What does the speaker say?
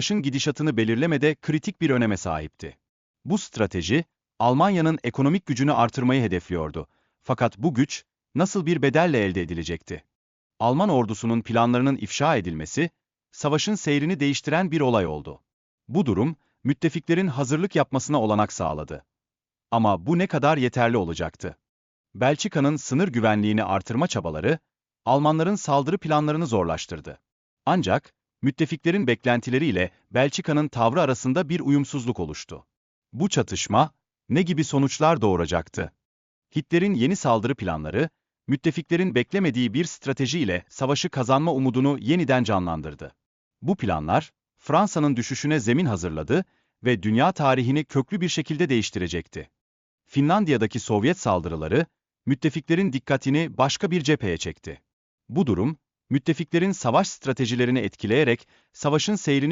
savaşın gidişatını belirlemede kritik bir öneme sahipti. Bu strateji, Almanya'nın ekonomik gücünü artırmayı hedefliyordu. Fakat bu güç, nasıl bir bedelle elde edilecekti? Alman ordusunun planlarının ifşa edilmesi, savaşın seyrini değiştiren bir olay oldu. Bu durum, müttefiklerin hazırlık yapmasına olanak sağladı. Ama bu ne kadar yeterli olacaktı? Belçika'nın sınır güvenliğini artırma çabaları, Almanların saldırı planlarını zorlaştırdı. Ancak, müttefiklerin beklentileriyle Belçika'nın tavrı arasında bir uyumsuzluk oluştu. Bu çatışma, ne gibi sonuçlar doğuracaktı? Hitler'in yeni saldırı planları, müttefiklerin beklemediği bir stratejiyle savaşı kazanma umudunu yeniden canlandırdı. Bu planlar, Fransa'nın düşüşüne zemin hazırladı ve dünya tarihini köklü bir şekilde değiştirecekti. Finlandiya'daki Sovyet saldırıları, müttefiklerin dikkatini başka bir cepheye çekti. Bu durum, müttefiklerin savaş stratejilerini etkileyerek savaşın seyrini